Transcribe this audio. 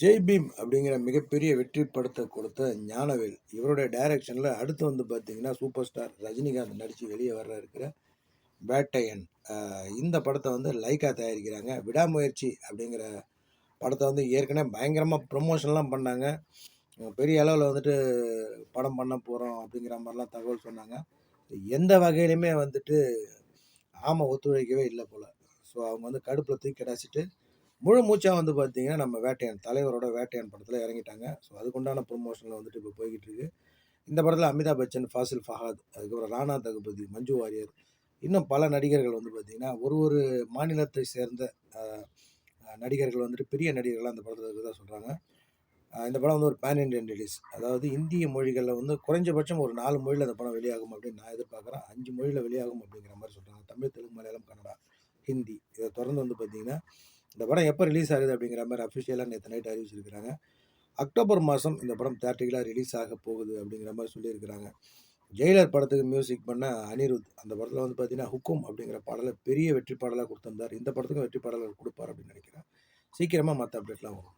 ஜெய் பீம் அப்படிங்கிற மிகப்பெரிய வெற்றி படத்தை கொடுத்த ஞானவேல் இவருடைய டைரக்ஷனில் அடுத்து வந்து பார்த்தீங்கன்னா சூப்பர் ஸ்டார் ரஜினிகாந்த் நடித்து வெளியே வர இருக்கிற பேட்டையன் இந்த படத்தை வந்து லைக்கா தயாரிக்கிறாங்க. விடாமுயற்சி அப்படிங்கிற படத்தை வந்து ஏற்கனவே பயங்கரமாக ப்ரொமோஷன்லாம் பண்ணாங்க. பெரிய அளவில் வந்துட்டு படம் பண்ண போகிறோம் அப்படிங்கிற மாதிரிலாம் தகவல் சொன்னாங்க. எந்த வகையிலுமே வந்துட்டு ஆமாம் ஒத்துழைக்கவே இல்லை போல். ஸோ அவங்க வந்து கடுப்பில் தூக்கி கிடாச்சிட்டு முழு மூச்சாக வந்து பார்த்தீங்கன்னா நம்ம வேட்டையன் தலைவரோட வேட்டையன் படத்தில் இறங்கிட்டாங்க. ஸோ அதுக்குண்டான ப்ரொமோஷனில் வந்துட்டு இப்போ போய்கிட்டு இருக்கு இந்த படத்தில் அமிதாப் பச்சன் ஃபாசில் ஃபஹாத் அதுக்கப்புறம் ராணா தகுபதி மஞ்சு வாரியர் இன்னும் பல நடிகர்கள் வந்து பார்த்திங்கன்னா ஒரு ஒரு மாநிலத்தை சேர்ந்த நடிகர்கள் வந்துட்டு பெரிய நடிகர்களாக அந்த படத்தில் இருக்கிறதா சொல்கிறாங்க இந்த படம் வந்து ஒரு பேன் இண்டியன் ரிலீஸ் அதாவது இந்திய மொழிகளில் வந்து குறைஞ்சபட்சம் ஒரு நாலு மொழியில் அந்த படம் வெளியாகும் அப்படின்னு நான் எதிர்பார்க்குறேன். அஞ்சு மொழியில் வெளியாகும் அப்படிங்கிற மாதிரி சொல்கிறாங்க தமிழ் தெலுங்கு மலையாளம் கன்னடா ஹிந்தி. இதை தொடர்ந்து வந்து பார்த்திங்கன்னா இந்த படம் எப்போ ரிலீஸ் ஆகுது அப்படிங்கிற மாதிரி அஃபிஷியலாக நேற்று நைட் அறிவிச்சிருக்கிறாங்க. அக்டோபர் மாதம் இந்த படம் தேட்டரிக்கலாக ரிலீஸ் ஆக போகுது அப்படிங்கிற மாதிரி சொல்லியிருக்கிறாங்க. ஜெயிலர் படத்துக்கு மியூசிக் பண்ண அனிருத் அந்த படத்தில் வந்து பார்த்தீங்கன்னா ஹுக்கும் அப்படிங்கிற பாடலை பெரிய வெற்றி பாடலாக கொடுத்துருந்தார். இந்த படத்துக்கும் வெற்றி பாடலாக கொடுப்பார் அப்படின்னு நினைக்கிறேன். சீக்கிரமாக மற்ற அப்டேட்லாம் வரும்.